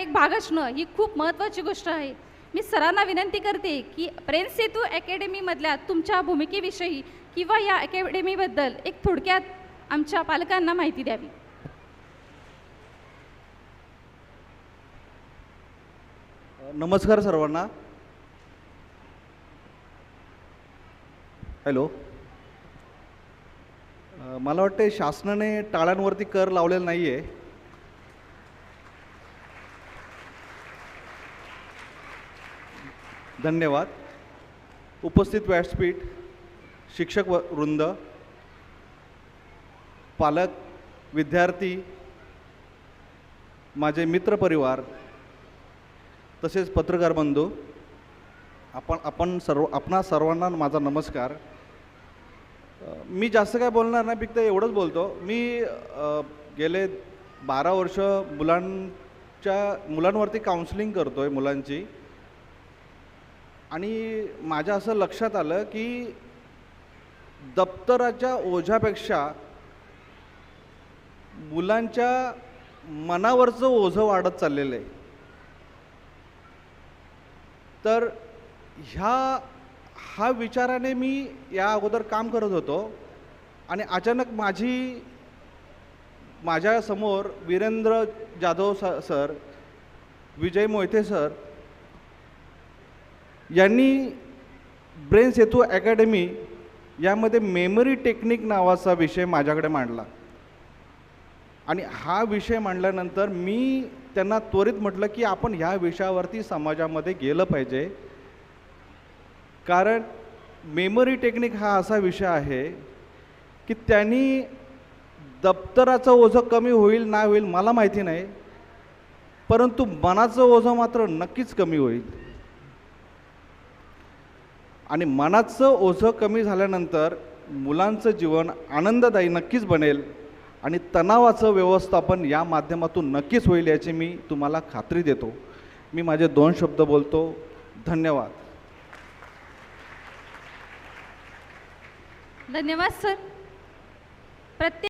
एक भाग असणं ही खूप महत्त्वाची गोष्ट आहे. मी सरांना विनंती करते की प्रेम सेतू अकॅडमीमधल्या तुमच्या भूमिकेविषयी किंवा या अकॅडमीबद्दल एक थोडक्यात आमच्या पालकांना माहिती द्यावी. नमस्कार सर्वांना. हॅलो मला वाटते शासनाने टाळ्यांवरती कर लावलेला नाही आहे धन्यवाद. उपस्थित व्यासपीठ शिक्षक व- वृंद पालक विद्यार्थी माझे मित्रपरिवार तसेच पत्रकार बंधू आपण आपण सर्व आपणा सर्वांना माझा नमस्कार. मी जास्त काय बोलणार नाही फक्त एवढंच बोलतो. मी गेले बारा वर्ष मुलांच्या मुलांवरती काउन्सिलिंग करतो आहे मुलांची. आणि माझ्या असं लक्षात आलं की दप्तराच्या ओझ्यापेक्षा मुलांच्या मनावरचं ओझं वाढत चाललेलं आहे. तर ह्या हा विचाराने मी या अगोदर काम करत होतो आणि अचानक माझी माझ्यासमोर वीरेंद्र जाधव स सर विजय मोहिते सर यांनी ब्रेन सेतू अकॅडमी यामध्ये मेमरी टेक्निक नावाचा विषय माझ्याकडे मांडला. आणि हा विषय मांडल्यानंतर मी त्यांना त्वरित म्हटलं की आपण ह्या विषयावरती समाजामध्ये गेलं पाहिजे. कारण मेमरी टेक्निक हा असा विषय आहे की त्यांनी दप्तराचं ओझं कमी होईल ना होईल मला माहिती नाही. परंतु मनाचं ओझं मात्र नक्कीच कमी होईल. आणि मनाचं ओझं कमी झाल्यानंतर मुलांचं जीवन आनंददायी नक्कीच बनेल आणि तणावाचं व्यवस्थापन या माध्यमातून नक्कीच होईल याची मी तुम्हाला खात्री देतो. मी माझे दोन शब्द बोलतो. धन्यवाद. धन्यवाद सर. प्रत्येक